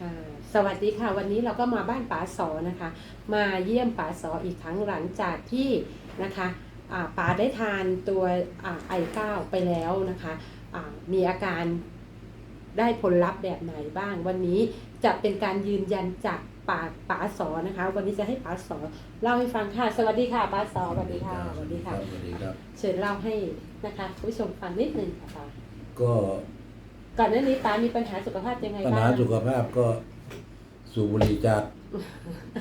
ค่ะสวัสดีค่ะ วันนี้เราก็มาบ้านป๋าสอนะคะ มาเยี่ยมป๋าสออีกครั้งหลังจากที่นะคะอ่าป๋าได้ทานตัวไอเก้าไปแล้วนะคะอ่ามีอาการได้ผลลัพธ์แบบไหนบ้าง วันนี้จะเป็นการยืนยันจากปากป๋าสอนะคะ วันนี้จะให้ป๋าสอเล่าให้ฟังค่ะ สวัสดีค่ะป๋าสอสวัสดีค่ะสวัสดีค่ะสวัสดีครับเชิญเล่าให้นะคะคุณผู้ชมฟังนิดนึงค่ะป๋าก็ ก่อนหน้านี้ป๋ามีปัญหาสุขภาพยังไงปัญบ้าหาง สุขภาพก็สูบบุหรี่จัด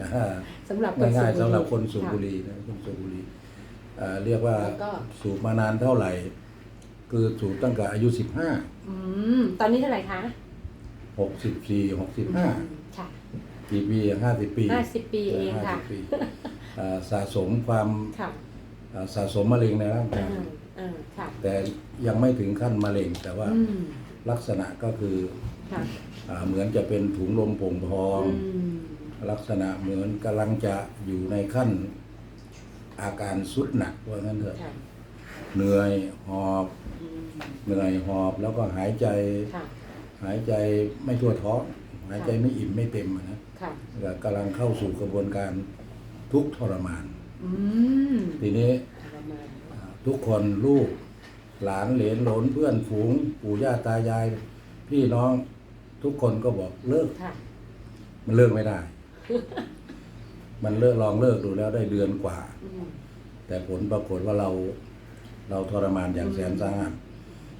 อ่าสำหรับคนง่ายสูๆสำหรับคนสูบะบุหรี่นะคนสูบบุหรี่อ่าเรียกว่าแล้วก็ สูบมานานเท่าไหร่ คือสูบตั้งแต่อายุสิบห้าอืมตอนนี้เท่าไหร่คะหกสิบสี่หกสิบห้าค่ะ กี่ปีห้าสิบปีห้าสิบปีเองค่ะ50ปีอ่าสะสมความค่ะอ่าสะสมมะเร็งในร่างอ่ากายอ่าค่ะแต่ยังไม่ถึงขั้นมะเร็งแต่ว่า อืม ลักษณะก็คือค่ะอ่าเหมือนจะเป็นถุงลมโป่งพอง อืมลักษณะเหมือนกำลังจะอยู่ในขั้นอาการสุดหนักว่างั้นเถอะค่ะเหนื่อยหอบอืมเหนื่อยหอบแล้วก็หายใจ ค่ะหายใจไม่ทั่วท้องหายใจไม่อิ่มไม่เต็มอะนะค่ะแล้วกำลังเข้าสู่กระบวนการทุกข์ทรมาน อืมทีนี้ทรมานอ่าทุกคนลูก หลานเหลนหลนเพื่อนฝูงปู่ย่าตายาย พี่น้องทุกคนก็บอกเลิก ค่ะ มันเลิกไม่ได้ มันเลิกลองเลิกดูแล้วได้เดือนกว่า อืมแต่ผลปรากฏว่าเรา เราทรมานอย่างอืมแสนสาหัส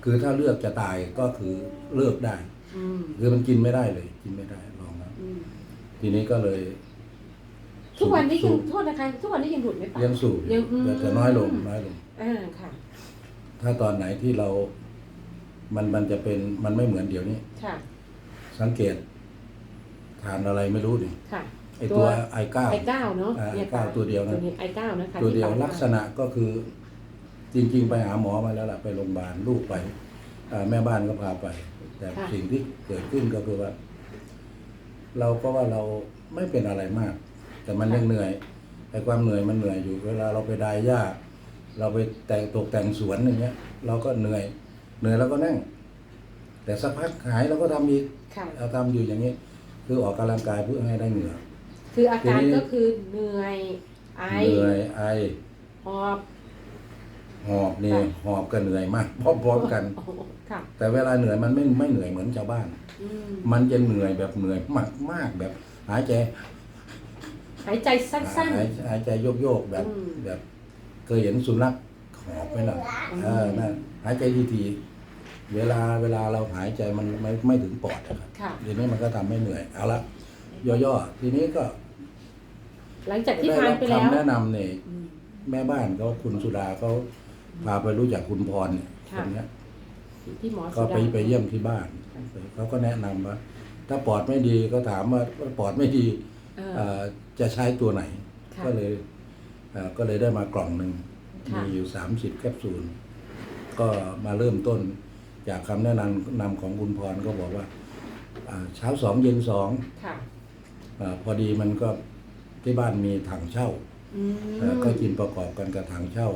คือถ้าเลือกจะตายก็คือเลิกได้ อืมคือมันกินไม่ได้เลย กินไม่ได้ลองแล้วอืมทีนี้ก็เลยทุกวันนี้ยังสูบโทษนะคะ ทุกวันนี้ยังดูดไหมปะยังสูบยังอืมแต่แต่น้อยลงน้อยลง อ่าค่ะ ถ้าตอนไหนที่เรา มันมันจะเป็นมันไม่เหมือนเดี๋ยวนี้ ค่ะ สังเกต ทานอะไรไม่รู้ดิค่ะ ไอตัวไอเก้าไอเก้าเนาะอ่านี่ยไอ้เก้าตัวเดียวนะตัวนี้ไอเก้านะคะตัวเดียวที่ป๋าลักษณะก็คือ จริง ๆ ไปหาหมอมาแล้วล่ะไปโรงพยาบาลลูกไปอ่าแม่บ้านก็พาไป แต่สิ่งที่เกิดขึ้นก็คือว่า เราก็ว่าเราไม่เป็นอะไรมาก แต่มันยังเหนื่อยไอ้ความเหนื่อยมันเหนื่อยอยู่ เวลาเราไปดายหญ้า เราไปแต่งตกแต่งสวนอย่างเงี้ย เราก็เหนื่อย เหนื่อยแล้วก็นั่ง แต่สักพักหายเราก็ทำอีกค่ะเราทำอยู่อย่างนี้ คือออกกำลังกายเพื่อให้ได้เหงื่อคืออาการทีนี้ก็คือเหนื่อยไอเหนื่อยไอหอบหอบนี่ค่ะหอบก็เหนื่อยมากพร้อมๆกันโอ้โหค่ะแต่เวลาเหนื่อยมันไม่ไม่เหนื่อยเหมือนชาวบ้านอืมมันจะเหนื่อยแบบเหนื่อยมากมากๆแบบ หายใจ หายใจสั้นหายหายใจโยกโยกๆแบบอืมแบบ เคยเห็นสุนัขหอบไหมล่ะอืมเออนั่นหายใจทีๆเวลาเวลาเราหายใจมันไม่ไม่ถึงปอดอะครับๆค่ะ ทีนี้มันก็ทำให้เหนื่อยเอาละย่อๆทีนี้ก็หลังจากที่ได้ทานรับไปแล้วคำแนะนำเนี่ย อืม แม่บ้านเขาคุณสุดาเขาพาไปรู้จักคุณพรเนี่ยค่ะ คนเนี้ยที่หมอก็สุไปดาไปเยี่ยมที่บ้านเขาก็แนะนำว่า ถ้าปอดไม่ดีก็ถามว่าปอดไม่ดีเออเอ่อจะใช้ตัวไหน ค่ะก็เลยเอ่อ ก็เลยได้มากล่องหนึ่งค่ะมีอยู่สามสิบแคปซูล ก็มาเริ่มต้นจากคำแนะนำนำของคุณพรก็บอกว่าอ่าเช้าสองเย็นสองค่ะอาพอดีมันก็ที่บ้านมีถังเช่าอืมเอ่อก็กินประกอบกันกับถังเช่า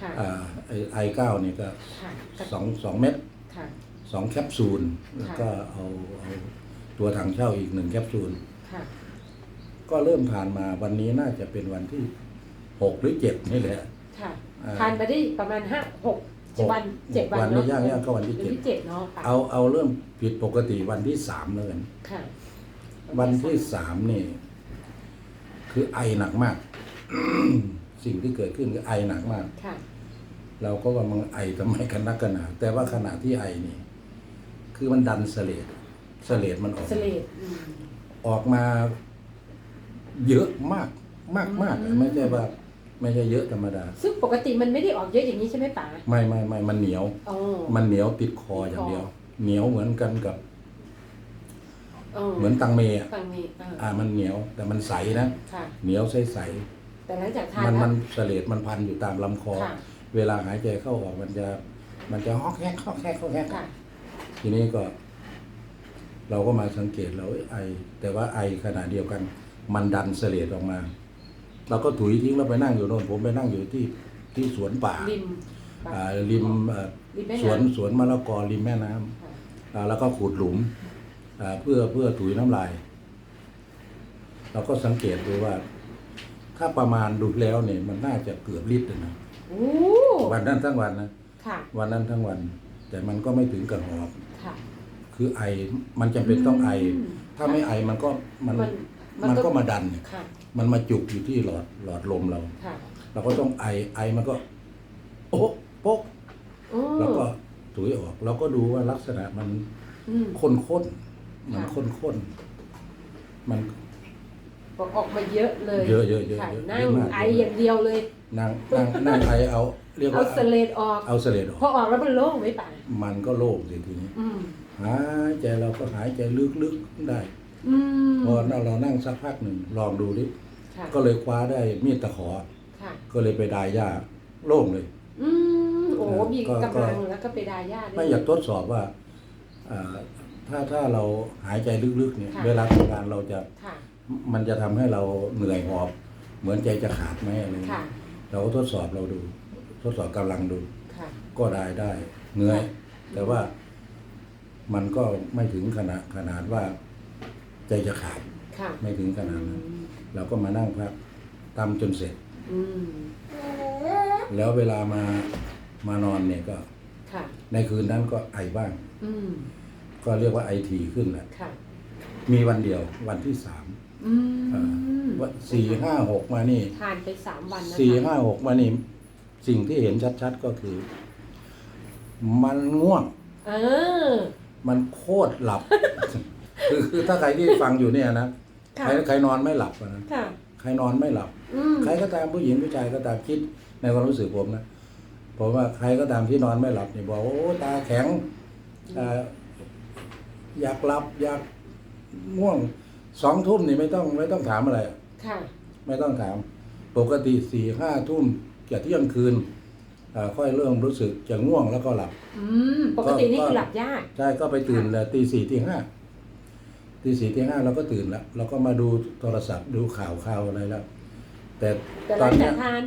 ค่ะอ่าไอไอเก้านี่ก็ค่ะสองสองเม็ดค่ะสองแคปซูล แล้วก็เอาเอาตัวถังเช่าอีกหนึ่งแคปซูลค่ะก็เริ่มทานมาวันนี้น่าจะเป็นวันที่ หกหรือเจ็ดนี่แหละค่ะอ่าทานไปได้ประมาณห้าหกหกวันเจ็ดวันวันเนาะนี้ย่างย่างเข้าวันที่วันเจ็ดที่เจ็ดเนาะค่ะเอาเอาเริ่มผิดปกติวันที่สามเลยกันค่ะวันที่สามนี่ คือไอหนักมาก สิ่งที่เกิดขึ้นคือไอหนักมาก ค่ะ เราก็ว่ามันไอทำไมกันนักกันหนาแต่ว่าขณะที่ไอนี่ คือมันดันเสลดเสลดมันออกสเลดอืม ออกมาเยอะมากมากมากอืม ไม่ใช่ว่า ไม่ใช่เยอะธรรมดา ซึ่งปกติมันไม่ได้ออกเยอะอย่างนี้ใช่ไหมป๋าไม่ไม่ไม่มันเหนียว อ๋อ มันเหนียวติดคออย่างเดียว เหนียวเหมือนกันกับ เหมือนตังเมอะฟังนี้อ่าอ่า มันเหนียวแต่มันใสนะค่ะ เหนียวใสใสแต่หลังจากทานมันแล้มัวนเสลดมันพันอยู่ตามลำคอ ค่ะเวลาหายใจเข้าออกมันจะ มันจะฮอกแฮกฮอกแฮกฮอกแฮก ค่ะ ทีนี้ก็ เราก็มาสังเกตเราเอ้ยไอ แต่ว่าไอขณะเดียวกัน มันดันเสลดออกมา เราก็ถุยทิ้งแล้วไปนั่งอยู่โน่นผมไปนั่งอยู่ที่ที่สวนป่าริมอ่าริมเอ่อริมแม่สวนน้ำสวนมะละกอริมแม่น้ำค่ะอ่าแล้วก็ขุดหลุมอ่าเพื่อเพื่อถุยน้ำลาย เราก็สังเกตดูว่า ถ้าประมาณดูแล้วเนี่ย มันน่าจะเกือบลิตรนะโอ้วันนั้นทั้งวันนะค่ะ วันนั้นทั้งวัน แต่มันก็ไม่ถึงกับหอบ ค่ะ คือไอ มันจำเป็นต้องไอมถ้าไม่ไอมันก็มันมันมันมันก็ก็มาดันเนี่ย ค่ะ มันมาจุกอยู่ที่หลอดหลอดลมเรา ค่ะเราก็ต้องไอไอมันก็โอ้โป๊กโอ้แล้วก็ถุยออก เราก็ดูว่าลักษณะมันอืมข้นข้นๆมันค่ะข้นข้นๆมัน บอกออกมาเยอะเลยเยอะเยอะเยอะค่ะเยอะนั่งเยอะมาก ไออย่างเดียวเลยนั่งนั่งนั่งไอเอา เรียกเอาว่าสเลดออก เอาเสลดออกพอออกแล้วมันโล่งไหมป่ะมันก็โล่งสิทีนี้ อืมหายใจเราก็หายใจลึกๆได้ อืมพอเรานั่งสักพักหนึ่งลองดูดิค่ะก็เลยคว้าได้มีดตะขอ ค่ะ ก็เลยไปดายหญ้าโล่งเลย อืมโอ้ก็มีก็กำลังแล้วก็ไปดาย่าด้ไม่อยากทดสอบว่าอ่าถ้าถ้าเราหายใจลึกๆเนี่ยค่ะ เวลาทำงานเราจะค่ะ มันจะทำให้เราเหนื่อยหอบ เหมือนใจจะขาดไหมอะไรเงี้ค่ะ ยเราก็ทดสอบเราดู ทดสอบกำลังดู ค่ะ ก็ได้ได้เหนื่อยค่ะแต่ว่ามันก็ไม่ถึงขนาดขนาดว่า ใจจะขาดค่ะไม่ถึงขนาดอืนั้นมเราก็มานั่งพักทำจนเสร็จ อืมแล้วเวลามามานอนเนี่ยก็ค่ะ ในคืนนั้นก็ไอบ้าง อืมก็เรียกว่าไอทีขึ้นแหละค่ะ มีวันเดียววันที่สามอืมว่าสี่ห้าหกมานี่ทานไปสามวันนะคะสี่ห้าหกมานี่สิ่งที่เห็นชัดๆก็คือ มันง่วง เออ มันโคตรหลับ คือคือถ้าใครที่ฟังอยู่เนี่ยนะค่ะใครใครนอนไม่หลับอะนะค่ะ ใครนอนไม่หลับ อืมใครก็ตามผู้หญิงผู้ชายก็ตามคิดในความรู้สึกผมนะผมว่าใครก็ตามที่นอนไม่หลับเนี่ยบอกว่าโอ้ตาแข็งอ่าอยากหลับอยากง่วงสองทุ่มนี่ไม่ต้องไม่ต้องถามอะไร ค่ะ ไม่ต้องถาม ปกติสี่ห้าทุ่มจะเที่ยงคืนอ่าค่อยเริ่มรู้สึกจะง่วงแล้วก็หลับ อืมปกตินี่ก็คือหลับยาก ใช่ก็ไปตื่นเลยตีสี่ตีห้า ตีสี่ตีห้าเราก็ตื่นแล้วเราก็มาดูโทรศัพท์ดูข่าวข่าวอะไรแล้ว แต่แต่หตลัอนงเนี้จายกทาน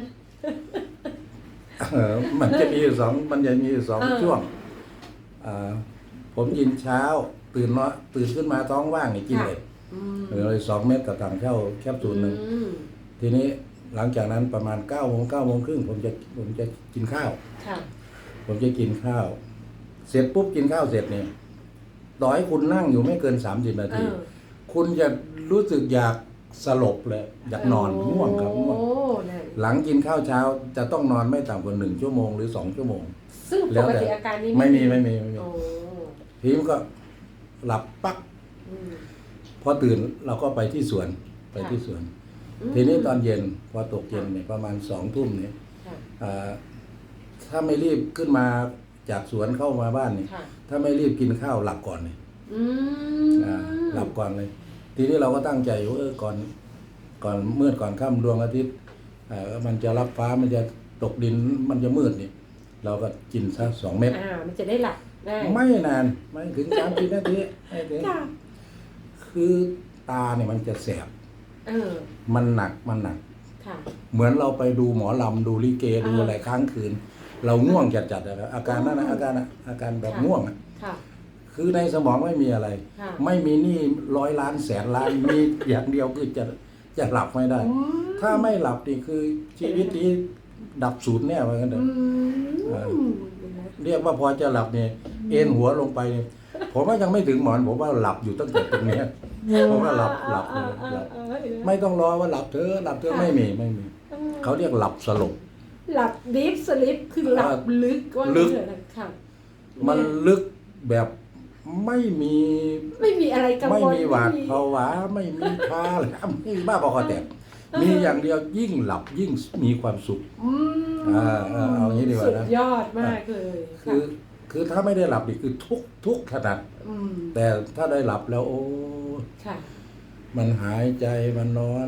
เออมันจะมีอยู่สองมันจะมีอยู่สองเออ ช่วงอ่าผมยินเช้า ตื่นมาตื่นขึ้นมาท้องว่างนี่กินเลยอืมเหลือเลยสองเม็ดกับต่างเช่าแคปซูลหนึ่ง อืมทีนี้หลังจากนั้นประมาณเก้าโมงเก้าโมงครึ่งผมจะผมจะกินข้าว ค่ะ ผมจะกินข้าว เสร็จปุ๊บกินข้าวเสร็จเนี่ย ต่อให้คุณนั่งอยู่ไม่เกินสามสิบนาเอทีอคุณจะรู้สึกอยากสลบเลยอยากนอนง่วงครับง่วงโอ้นั่นหลังกินข้าวเช้าจะต้องนอนไม่ต่ำกว่าหนึ่งชั่วโมงหรือสองชั่วโมง ซึ่งแล้ปวกแต่ติอาการนี้ไม่มีไม่มีไม่มีโอ้ทีมนก็หลับปักอืมพอตื่นเราก็ไปที่สวนไปค่ะที่สวนมทีนี้ตอนเย็นพอตกเย็นเนี่ยประมาณสองทุ่มเนี่ยค่ะอ่าถ้าไม่รีบขึ้นมา จากสวนเข้ามาบ้านเนี่ยค่ะ ถ้าไม่รีบกินข้าวหลับก่อนเนี่ยอืมอ่าหลับก่อนเลย ทีนี้เราก็ตั้งใจว่าเออก่อนก่อนมืดก่อนค่ำดวงอาทิตย์อ่ามันจะรับฟ้ามันจะตกดินมันจะมืดนี่เราก็กินสักสองเม็ด อ่ามันจะได้หลับได้ไม่นานไม่ถึงสามสิบนาทีไม่ถึงค่ะคือตาเนี่ยมันจะแสบเออมันหนักมันหนัก ค่ะ เหมือนเราไปดูหมอลำดูลิเกดูอ่าอะไรค้างคืน เราง่วงจัดๆอะครับอาการนั้นนะอืมอาการอะอาการแบบค่ะง่วงอะค่ะ คือในสมองไม่มีอะไร ค่ะไม่มีหนี้ร้อยล้านแสนล้าน มีอย่างเดียวคือจะจะหลับไม่ได้ อืมถ้าไม่หลับนี่คือชีวิตนี้ดับสูญแน่เหมือนกันเถอือะมอ่าเรียกว่าพอจะหลับเนี่ยเอ็นหัวลงไปเนี่ยผมว่ายังไม่ถึงหมอนผมว่าหลับอยู่ตั้งแต่ตรงเนี้ย ผมว่าหลับหลับเลยหลับไม่ต้องรอว่าหลับเถอะหลับเถอะไม่มีไม่มี เขาเรียกหลับสลบ หลับดีฟสลิปคือหลับลึกว่าลึกเถอะนะค่ะมันลึกแบบไม่มีไม่มีอะไรกังวลไม่มีหวาดไม่มีภาวะไม่มีพาเลยไม่บ้าพอคอแตกมีอย่างเดียวยิ่งหลับยิ่งมีความสุขอืมอ่าเอาเอาอย่างนี้ดีกว่านะสุดยอดมากเลยคือคือถ้าไม่ได้หลับนี่คือทุกข์ทุกข์ขนาดอืมแต่ถ้าได้หลับแล้วโอ้ค่ะ มันหายใจมันนอน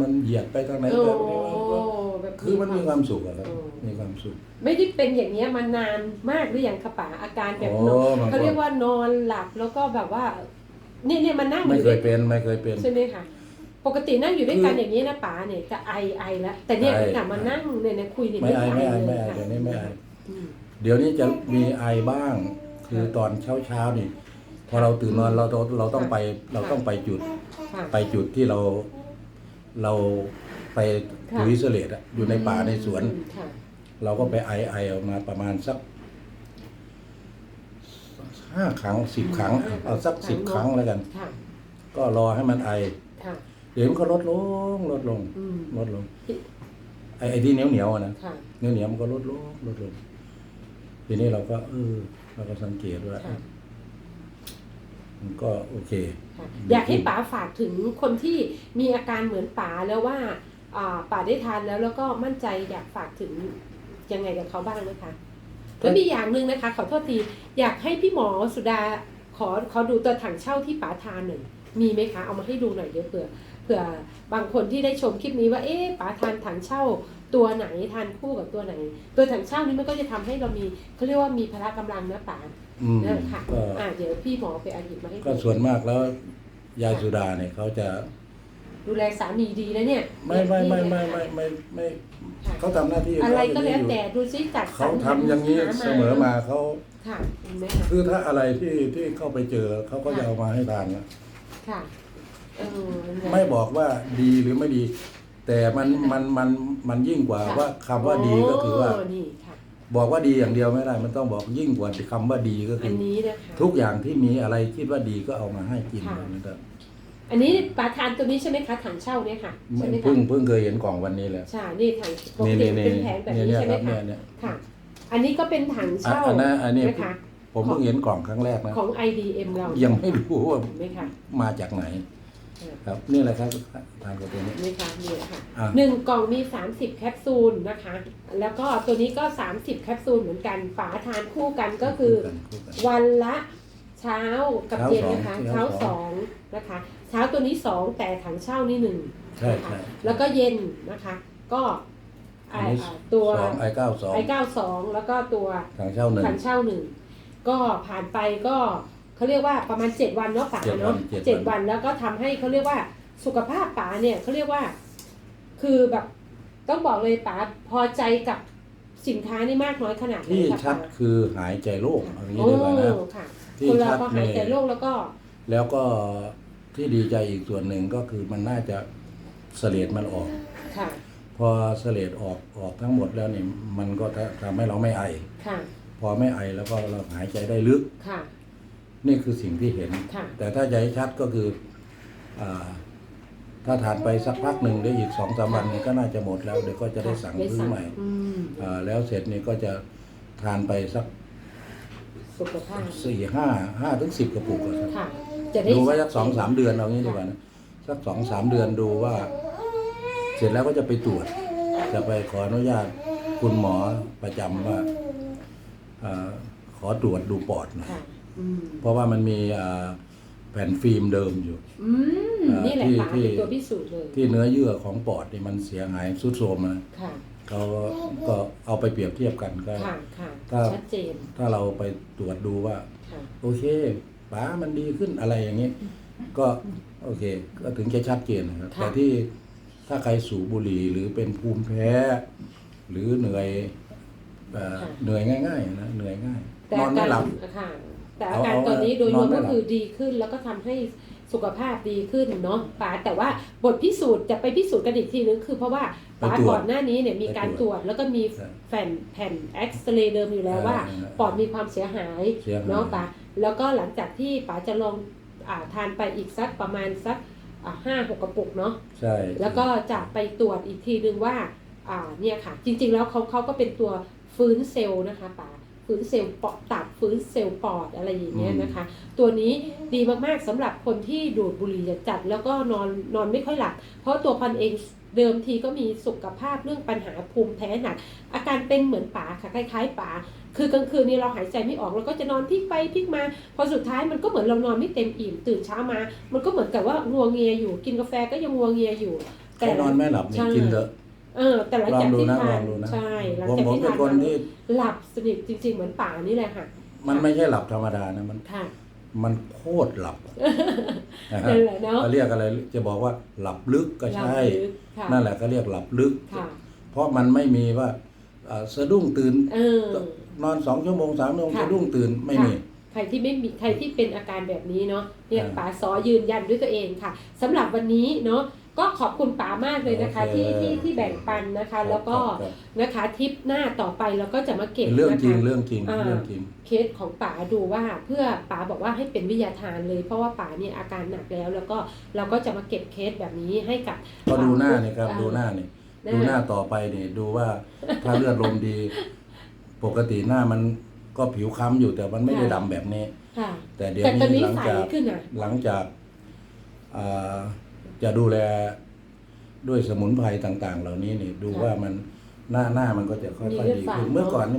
มันเหยียดไปทางไหนโอ้แบบนี้มันก็แบบคือมันมีความสุขอะครับโอ้มีความสุข ไม่ได้เป็นอย่างเนี้ยมานานมากหรือยังคะป๋าอาการแบบโอ้นอนบางคนเขาเรียกว่านอนหลับแล้วก็แบบว่า เนี่ยเนี่ยมานั่งอไม่ยู่เคด้วยยเป็นไม่เคยเป็นใช่ไหมคะปกตินั่งอยู่ด้วยกันคืออย่างนี้นะป๋าเนี่ยจะไอไอแล้วแต่เนี่ยไอกลับมานั่งเนี่ยนะคุยเนี่ยไม่ไอไม่ไอเลไม่ยไอค่ะเดี๋ยวนี้ไม่ไออืมเดี๋ยวนี้จะมีไอบ้าง คือตอนเช้าเช้าๆนี่ พอเราตื่นนอนเราเราเราต้องไปเราค่ะต้องไปจุดค่ะ ไปจุดที่เราเราไปค่ะปุ๋ยเสลดอะอยู่ในป่าในสวนอืมค่ะ เราก็ไปไอไอออกมาประมาณสักห้าครั้งสิบครั้งเอาสักสิบครั้งแล้วกัน ค่ะ ก็รอให้มันไอ ค่ะ เดี๋ยวมันก็ลดลงลดลงอืม ลดลงไอไอที่เหนียวเหนียวๆอะนะค่ะ เหนียวเหนียวๆมันก็ลดลงลดลงทีนี้เราก็เออเราก็สังเกตว่าค่ะมัน ก็โอเค อยากให้ป๋าฝากถึงคนที่มีอาการเหมือนป๋าแล้วว่าป๋าได้ทานแล้วแล้วก็มั่นใจอยากฝากถึงยังไงกับเขาบ้างนะคะแล้วมีอย่างหนึ่งนะคะ ขอโทษทีอยากให้พี่หมอสุดาขอขอดูตัวถังเช่าที่ป๋าทานหน่อยมีไหมคะ เอามาให้ดูหน่อยเดี๋ยวเผื่อเผื่อบางคนที่ได้ชมคลิปนี้ว่าเอ๊ะป๋าทานถังเช่าตัวไหนทานคู่กับตัวไหน ตัวถังเช่านี้มันก็จะทำให้เรามีเขาเรียกว่ามีพละกำลังนะป๋า อืมนั่นค่ะ ก็อ่าเดี๋ยวพี่หมอไปเอาหยิบมาให้ดูก็ส่วนมากแล้ว ยายสุดาเนี่ยเขาจะดูแลสามีดีนะเนี่ยไม่ไม่ไม่ไม่ไม่ไม่ไม่ ค่ะเขาทำหน้าที่ของอะไรเขาก็ย่างแล้วนี้อยู่แต่ดูซิจัดสรเขารทำอย่างนี้หเสมอมาเขาค่ะเห็นไหมคะคือถ้าอะไรที่ที่เข้าไปเจอเขาก็จะเอามาให้ทานนะค่ะเออนั่นแหละไม่บอกว่าดีหรือไม่ดี แต่มันมันมันมันยิ่งกว่าค่ะว่าคำว่าดีก็คือว่า โนี่ค่ะ บอกว่าดีอย่างเดียวไม่ได้ มันต้องบอกยิ่งกว่าคำว่าดีก็คือัอนนี้นะคะทุกอย่างที่มีอะไรคิดว่าดีก็เอามาให้กินค่ะนะครับอันนี้ปลาทานตัวนี้ใช่ไหมคะถังเช่าเนี่ยค่ะใช่ไหมคะเพิ่งเพิ่งเคยเห็นกล่องวันนี้แหละใช่นี่ถังปกนี่ตินี่นี่เป็นแผงแบบนี้เนี่ยใช่ไหมครับคะเนี่ยเนี่ยค่ะ อันนี้ก็เป็นถังอะเช่าอันนั้นอันนี้นะคะผมเพิ่งเห็นกล่องครั้งแรกนะของ IDM เรายังไม่รู้ว่าเห็นไหมคะมาจากไหนอ่า ครับนี่แหละครับทานกับตัวนี้ นี่ค่ะนี่ค่ะอะ หนึ่งกล่องมี 30 แคปซูลนะคะ แล้วก็ตัวนี้ก็ 30 แคปซูลเหมือนกันฝาทานคู่กันก็คือ กันคู่กัน วันละเช้ากับเช้าเย็นสองนะคะเช้าเช้าสสององนะคะ เช้าตัวนี้สองแต่ถังเช่านี่หนึ่งใช่นะคะใช่แล้วก็เย็นนะคะ ก็ไออันนี้อ่าตัวสองไอเก้าสองไอเก้าสองแล้วก็ตัวทางเช่าหนึ่งถังเช่าหนึ่งก็ผ่านไปก็ เขาเรียกว่าประมาณ 7 วันเนาะป๋าเจ็ดวันเนาะเจ็ดวันเจ็ดวันแล้วก็ทำให้เขาเรียกว่าสุขภาพป๋าเนี่ยเขาเรียกว่า คือแบบต้องบอกเลยป๋าพอใจกับสินค้านี่มากน้อยขนาดไหนที่คะชัดป๋าคือหายใจโล่งเอย่างนี้โอ้ดีกว่านะค่ะที่คนเราชัดพอหายใจเนี่ยโล่งแล้วก็ แล้วก็ที่ดีใจอีกส่วนหนึ่งก็คือมันน่าจะเสลดมันออกค่ะพอเสลดออกออกทั้งหมดแล้วเนี่ยมันก็ทำให้เราไม่ไอค่ะพอไม่ไอแล้วก็เราหายใจได้ลึกค่ะ นี่คือสิ่งที่เห็น ค่ะ แต่ถ้าใจชัดก็คืออาถ้าทานไปสักพักหนึ่งได้อีกสองสามวันนี้ก็น่าจะหมดแล้วเดี๋ยวก็จะได้สั่งซื้อใหม่อืมอ่าแล้วเสร็จนี่ก็จะทานไปสักสุขภาพสี่ห้าห้าถึงสิบกระปุกอะครับ ค่ะ จะได้ดูไว้สักสองสามเดือนเอางี้ดีกว่านะสักสองสามเดือนดูว่า เสร็จแล้วก็จะไปตรวจ จะไปขออนุญาตคุณหมอประจำว่าอาขอตรวจดูปอดหน่อยค่ะอืม เพราะว่ามันมีอ่าแผ่นฟิล์มเดิมอยู่อืมอ่านี่แหละที่ป๋าที่เป็นตัวพิสูจน์เลยที่เนื้อเยื่อของปอดนี่มันเสียหายสุดโทรมนะค่ะเขาก็เอาไปเปรียบเทียบกันก็ค่ะค่ะถ้าชัดเจนถ้าเราไปตรวจดูว่าค่ะโอเคป๋ามันดีขึ้นอะไรอย่างนี้ ก็โอเค ก็ถึงจะชัดเจนนะครับค่ะแต่ที่ถ้าใครสูบบุหรี่หรือเป็นภูมิแพ้ หรือเหนื่อยเอ่อเหนื่อยง่าย ๆ นะเหนื่อยง่ายแต่นอนไม่หลับค่ะ แต่อาการเอาเอาตอนนี้โดยรวมนอนไม่ก็หลับคือดีขึ้น แล้วก็ทำให้สุขภาพดีขึ้นเนาะป๋าแต่ว่าบทพิสูจน์จะไปพิสูจน์กันอีกทีนึงคือเพราะว่าป๋าไปตรวจก่อนหน้านี้เนี่ยมีการไปตตรรววจจแล้วก็มีใช่แผ่นแผ่นเอ็กซเรย์เดิมอยู่แล้วว่าเออปอดมีความเสียหายเสียหายเนาะป๋าแล้วก็หลังจากที่ป๋าจะลองอ่าทานไปอีกสักประมาณสักอ่าห้าหกกระปุกเนาะใช่แล้วก็จะไปตรวจอีกทีนึงว่าอ่าเนี่ยค่ะ จริง ๆ แล้วเขาเขาก็เป็นตัวฟื้นเซลล์นะคะป๋า ฟื้นเซลล์ปอดตับฟื้นเซลล์ปอดอะไรอย่างเงี้ยนะคะ ตัวนี้ดีมากๆสำหรับคนที่ดูดบุหรี่จัดๆแล้วก็นอนนอนไม่ค่อยหลับ เพราะตัวพันเองเดิมทีก็มีสุขภาพเรื่องปัญหาภูมิแพ้หนัก อาการเป็นเหมือนป๋าค่ะคล้าย ๆป๋าคือกลางคืนนี้เราหายใจไม่ออกเราก็จะนอนพลิกไปพลิกมา พอสุดท้ายมันก็เหมือนเรานอนไม่เต็มอิ่มตื่นเช้ามา มันก็เหมือนกับว่างัวเงียอยู่ กินกาแฟก็ยังงัวเงียอยู่ใครนอนไม่หลับนี่ใช่กินเถอะ เออ แต่หลังลองจากดูที่นะทาลอนงดูนะใช่หลังผมจากผมที่เป็นทานคนมาที่หลับสนิทจริง ๆ เหมือนป่านี่แหละค่ะ มันไม่ใช่หลับธรรมดานะมันค่ะมันโคตรหลับนะฮะนั่นแหละเนาะเขาเรียกอะไรจะบอกว่าหลับลึกก็ใช่หลับลึกค่ะนั่นแหละก็เรียกหลับลึกค่ะเพราะมันไม่มีว่าอ่าสะดุ้งตื่นเออนอนสองชั่วโมงสามชั่วโมงค่ะสะดุ้งตื่นไม่มีค่ะใครที่ไม่มีใครที่เป็นอาการแบบนี้เนาะเนี่ยอ่าป๋าซอยืนยันด้วยตัวเองค่ะสำหรับวันนี้เนาะ ก็ขอบคุณป๋ามากเลยนะคะโอเคที่ที่ที่แบ่งปันนะคะ แล้วก็ครับนะคะทริปหน้าต่อไปเราก็จะมาเก็บเป็นเรื่องนะคะจริงเรื่องจริงอ่าเรื่องจริงเคสของป๋าดูว่าเพื่อป๋าบอกว่าให้เป็นวิทยาทานเลย เพราะว่าป๋าเนี่ยอาการหนักแล้ว แล้วก็เราก็จะมาเก็บเคสแบบนี้ให้กับก็ดูหน้านี่ครับอ่ดูหน้านี่หน้าดูหน้าต่อไปนี่ดูว่าถ้าเลือดลมดี ปกติหน้ามันก็ผิวค้ำอยู่แต่มันไม่ได้ดำแบบนี้ค่ะแต่เดี๋ยวแต่ตอนนี้นี้หลังใสจากขึ้นอะหลังจากอ่า จะดูแลด้วยสมุนไพรต่าง ๆ เหล่านี้นี่ดูว่ามันหน้าหน้ามันก็จะค่อยๆดีขึ้นเมื่อก่อนนี่มัน